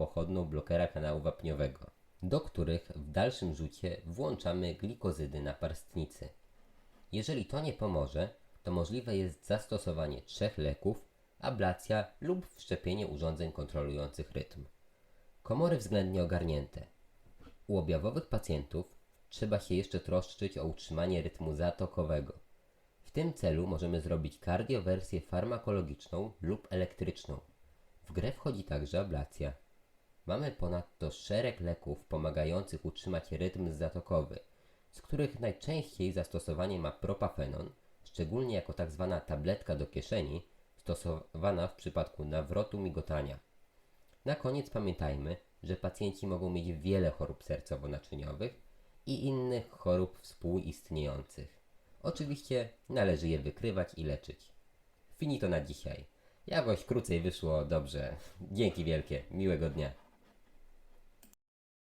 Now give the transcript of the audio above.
pochodną blokera kanału wapniowego, do których w dalszym rzucie włączamy glikozydy naparstnicy. Jeżeli to nie pomoże, to możliwe jest zastosowanie trzech leków, ablacja lub wszczepienie urządzeń kontrolujących rytm. Komory względnie ogarnięte. U objawowych pacjentów trzeba się jeszcze troszczyć o utrzymanie rytmu zatokowego. W tym celu możemy zrobić kardiowersję farmakologiczną lub elektryczną. W grę wchodzi także ablacja. Mamy ponadto szereg leków pomagających utrzymać rytm zatokowy, z których najczęściej zastosowanie ma propafenon, szczególnie jako tak zwana tabletka do kieszeni, stosowana w przypadku nawrotu migotania. Na koniec pamiętajmy, że pacjenci mogą mieć wiele chorób sercowo-naczyniowych i innych chorób współistniejących. Oczywiście należy je wykrywać i leczyć. Finito na dzisiaj. Jakoś krócej wyszło dobrze. Dzięki wielkie. Miłego dnia.